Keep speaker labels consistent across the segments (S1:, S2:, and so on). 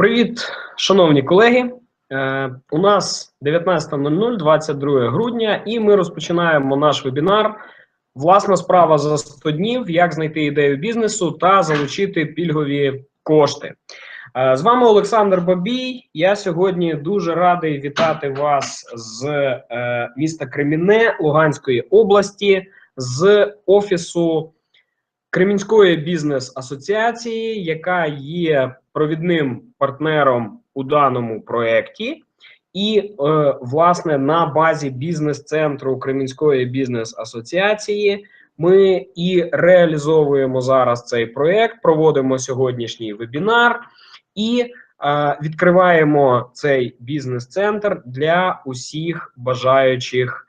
S1: Привіт, шановні колеги. Е, у нас 19.00, 22 грудня, і ми розпочинаємо наш вебінар. Власна справа за 100 днів: як знайти ідею бізнесу та залучити пільгові кошти. Е, з вами Олександр Бабій. Я сьогодні дуже радий вітати вас з е, міста Кремінне Луганської області, з офісу Кремінської бізнес-асоціації, яка є провідним партнером у даному проєкті. І, е, власне, на базі бізнес-центру Кремінської бізнес-асоціації ми і реалізовуємо зараз цей проєкт, проводимо сьогоднішній вебінар і е, відкриваємо цей бізнес-центр для усіх бажаючих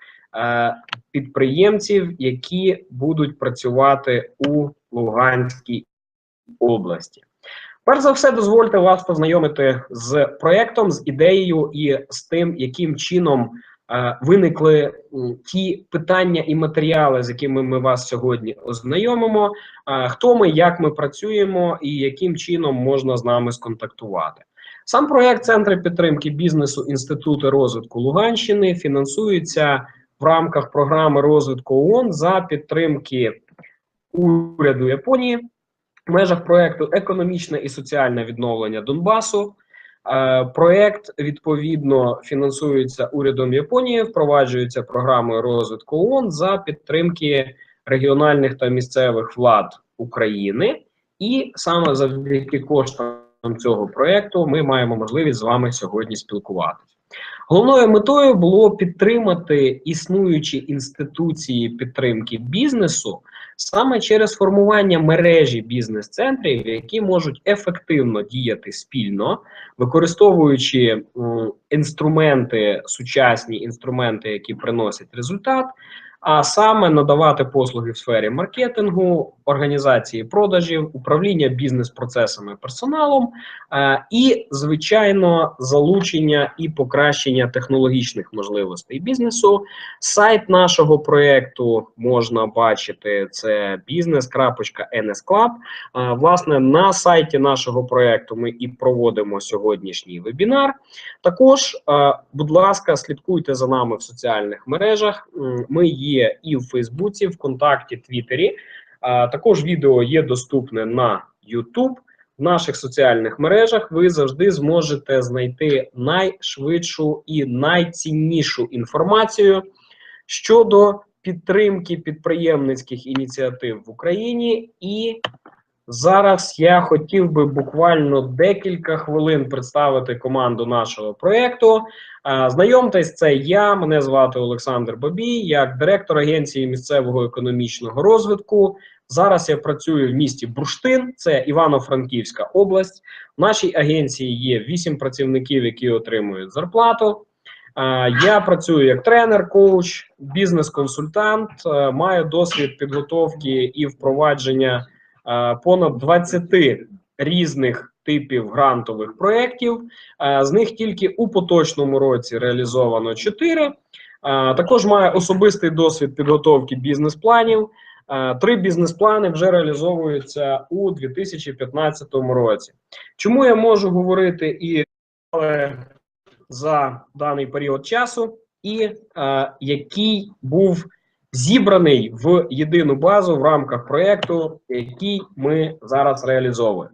S1: підприємців, які будуть працювати у Луганській області. Перш за все, дозвольте вас познайомити з проєктом, з ідеєю і з тим, яким чином е, виникли ті питання і матеріали, з якими ми вас сьогодні ознайомимо. Е, хто ми, як ми працюємо і яким чином можна з нами сконтактувати. Сам проєкт Центри підтримки бізнесу Інститути розвитку Луганщини фінансується в рамках програми розвитку ООН за підтримки уряду Японії в межах проекту економічне і соціальне відновлення Донбасу. Е, проект відповідно фінансується урядом Японії, впроваджується програмою розвитку ООН за підтримки регіональних та місцевих влад України, і саме завдяки коштам цього проекту ми маємо можливість з вами сьогодні спілкуватися. Головною метою було підтримати існуючі інституції підтримки бізнесу саме через формування мережі бізнес-центрів, які можуть ефективно діяти спільно, використовуючи інструменти, сучасні інструменти, які приносять результат, а саме надавати послуги в сфері маркетингу, організації продажів, управління бізнес-процесами персоналом е, і, звичайно, залучення і покращення технологічних можливостей бізнесу. Сайт нашого проєкту можна бачити: це business.nsclub. Е, власне, на сайті нашого проєкту ми і проводимо сьогоднішній вебінар. Також, будь ласка, слідкуйте за нами в соціальних мережах. Ми є і в Фейсбуці, ВКонтакті, Твіттері. Також відео є доступне на YouTube. В наших соціальних мережах ви завжди зможете знайти найшвидшу і найціннішу інформацію щодо підтримки підприємницьких ініціатив в Україні. І зараз я хотів би буквально декілька хвилин представити команду нашого проєкту. Знайомтесь, це я. Мене звати Олександр Бабій, як директор агенції місцевого економічного розвитку. Зараз я працюю в місті Бурштин, це Івано-Франківська область. В нашій агенції є вісім працівників, які отримують зарплату. Я працюю як тренер, коуч, бізнес-консультант, е, маю досвід підготовки і впровадження е, понад 20 різних типів грантових проєктів. Е, З них тільки у поточному році реалізовано 4. Е, Також маю особистий досвід підготовки бізнес-планів. Три бізнес-плани вже реалізовуються у 2015 році. Чому я можу говорити і за даний період часу, і е, який був зібраний в єдину базу в рамках проєкту, який ми зараз реалізовуємо.